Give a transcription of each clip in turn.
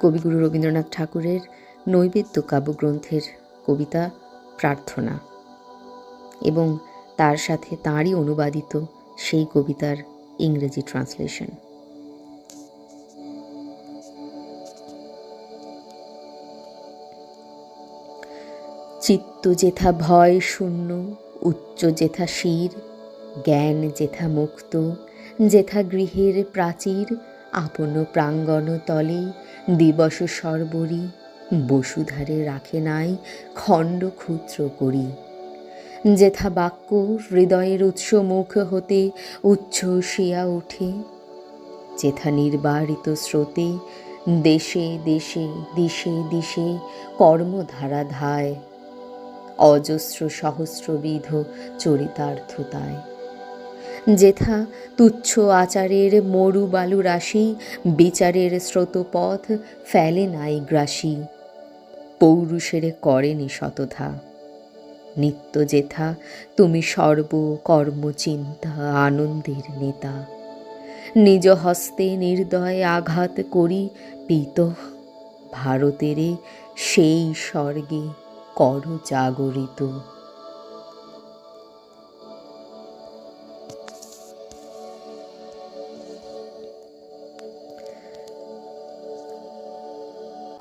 কবিগুরু রবীন্দ্রনাথ ঠাকুরের নৈবেদ্য কাব্যগ্রন্থের কবিতা প্রার্থনা এবং তার সাথে তাঁরই অনুবাদিত সেই কবিতার ইংরেজি ট্রান্সলেশন। চিত্ত যেথা ভয় শূন্য, উচ্চ যেথা শির, জ্ঞান যেথা মুক্ত, যেথা গৃহের প্রাচীর আপন প্রাঙ্গণ তলে, দিবস সর্বরি, বসুধারে রাখে নাই খণ্ড ক্ষুদ্র করি। যেথা বাক্য হৃদয়ের উৎস মুখ হতে উচ্ছ্বসিয়া ওঠে। যেথা নির্বাহিত স্রোতে, দেশে দেশে দিশে দিশে কর্মধারা ধায়, অজস্র সহস্রবিধ চরিতার্থতায়। যেথা তুচ্ছ আচারের মরু বালু রাশি, বিচারের স্রোতপথ ফেলে নাই গ্রাসী। পৌরুষের করেনি শতথা নিত্য যেথা তুমি সর্ব কর্মচিন্তা আনন্দের নেতা। নিজ হস্তে নির্দয় আঘাত করি পিত। ভারতেরে সেই স্বর্গে কর জাগরিত।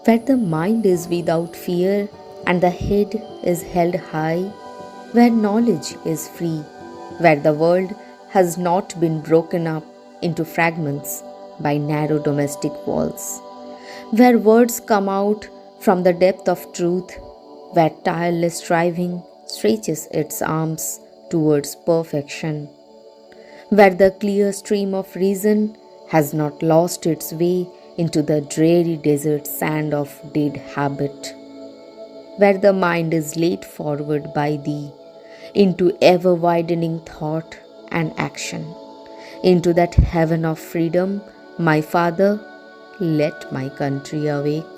Where the mind is without fear and the head is held high, where knowledge is free, where the world has not been broken up into fragments by narrow domestic walls, where words come out from the depth of truth, where tireless striving stretches its arms towards perfection, where the clear stream of reason has not lost its way into the dreary desert sand of dead habit, where the mind is laid forward by thee into ever widening thought and action, into that heaven of freedom, my Father, let my country awake.